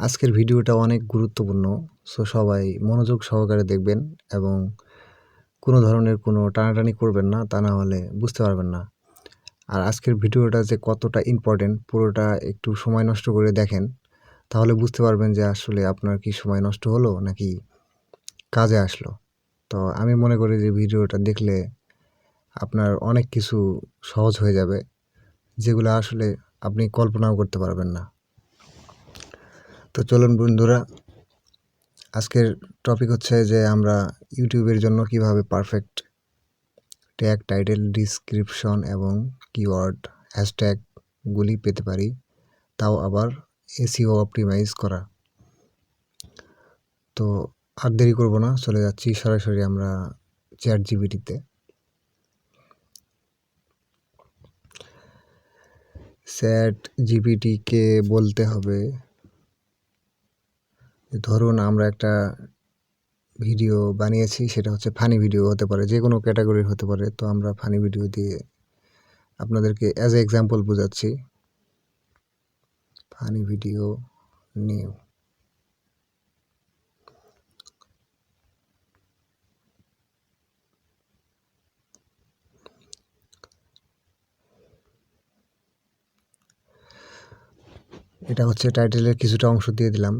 আজকের ভিডিওটা অনেক গুরুত্বপূর্ণ সো সবাই মনোযোগ সহকারে দেখবেন এবং কোনো ধরনের কোনো টানাটানি করবেন না, তা না হলে বুঝতে পারবেন না। আর আজকের ভিডিওটা যে কতটা ইম্পর্টেন্ট পুরোটা একটু সময় নষ্ট করে দেখেন, তাহলে বুঝতে পারবেন যে আসলে আপনার কি সময় নষ্ট হলো নাকি কাজে আসলো। তো আমি মনে করি যে ভিডিওটা দেখলে আপনার অনেক কিছু সহজ হয়ে যাবে, যেগুলো আসলে আপনি কল্পনাও করতে পারবেন না। তো চলুন বন্ধুরা, আজকের টপিক হচ্ছে যে আমরা ইউটিউবের জন্য কীভাবে পারফেক্ট ট্যাগ টাইটেল ডিসক্রিপশন এবং কিওয়ার্ড হ্যাশট্যাগুলি পেতে পারি, তাও আবার এসিও অপটিমাইজ করা। তো আর দেরি করব না, চলে যাচ্ছি সরাসরি আমরা চ্যাট জিবিটিতে চ্যাট জিবিটিকে বলতে হবে ধরুন আমরা একটা ভিডিও বানিয়েছি, সেটা হচ্ছে ফানি ভিডিও হতে পারে যে কোনো ক্যাটাগরির হতে পারে। তো আমরা ফানি ভিডিও দিয়ে আপনাদেরকে অ্যাজ এ এক্সাম্পল বোঝাচ্ছি। ফানি ভিডিও নিউ এটা হচ্ছে টাইটেলের কিছুটা অংশ দিয়ে দিলাম।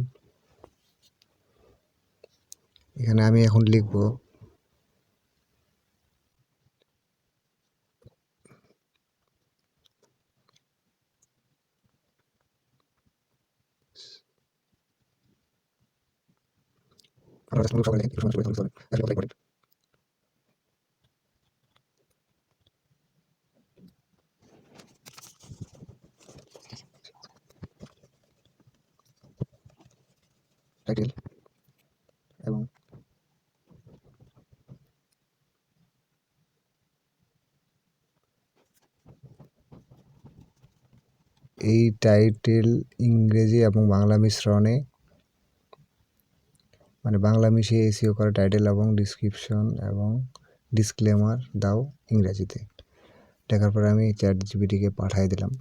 এখানে আমি এখন লিখব টাইটেল এবং এই টাইটেল ইংরেজি এবং বাংলা মিশ্রণে মানে বাংলা মিশিয়ে এসিও করা টাইটেল এবং ডিসক্রিপশন এবং ডিসক্লেমার দাও ইংরেজিতে। দেখার পরে আমি চ্যাট জিবিটিকে পাঠিয়ে দিলাম।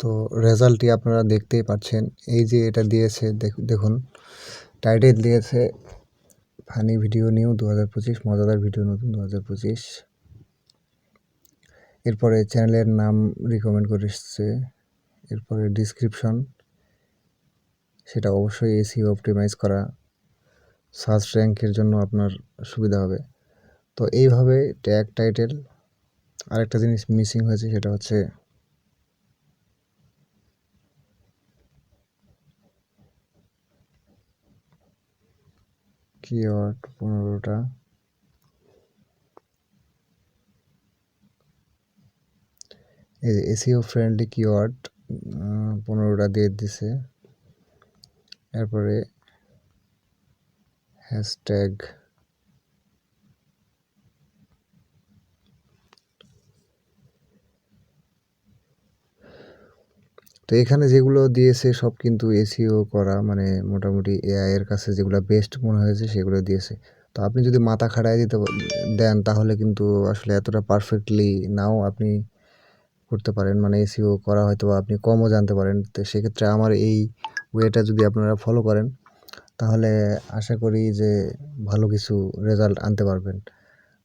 তো রেজাল্টটি আপনারা দেখতেই পাচ্ছেন। এই যে এটা দিয়েছে দেখুন টাইটেল দিয়েছে ফানি ভিডিও নিউ দু হাজার পঁচিশ, মজাদার ভিডিও নতুন দু হাজার পঁচিশ। এরপরে চ্যানেলের নাম রিকমেন্ড করে এসছে। এরপরে ডিসক্রিপশন সেটা অবশ্যই এসি অপটিমাইজ করা। সার্চ র্যাঙ্কের জন্য আপনার সুবিধা হবে। তো এইভাবে ট্যাগ টাইটেল আরেকটা জিনিস মিসিং হয়েছে, সেটা হচ্ছে কিওয়ার্ড পনেরোটা? এসিও ফ্রেন্ডলি কিওয়ার্ড পনেরোটা দিয়ে দিছে। এরপরে হ্যাশট্যাগ তো এখানে যেগুলো দিয়েছে সব কিন্তু এসিও করা মানে মোটামুটি এআই এর কাছে যেগুলো বেস্ট মনে হয়েছে সেগুলো দিয়েছে। তো আপনি যদি মাথা খাটাই দিতে দেন তাহলে কিন্তু আসলে এতটা পারফেক্টলি নাও আপনি করতে পারেন মানে এসিও করা হয়তো বা আপনি কমও জানতে পারেন। তো সেক্ষেত্রে আমার এই ওয়েটা যদি আপনারা ফলো করেন, তাহলে আশা করি যে ভালো কিছু রেজাল্ট আনতে পারবেন।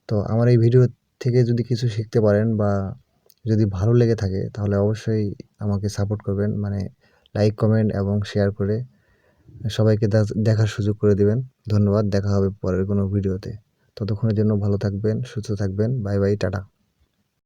তো আমার এই ভিডিও থেকে যদি কিছু শিখতে পারেন বা যদি ভালো লেগে থাকে, তাহলে অবশ্যই আমাকে সাপোর্ট করবেন। মানে লাইক কমেন্ট এবং শেয়ার করে সবাইকে দেখার সুযোগ করে দেবেন। ধন্যবাদ, দেখা হবে পরের কোনো ভিডিওতে ততক্ষণের জন্য ভালো থাকবেন, সুস্থ থাকবেন। Bye bye, tata.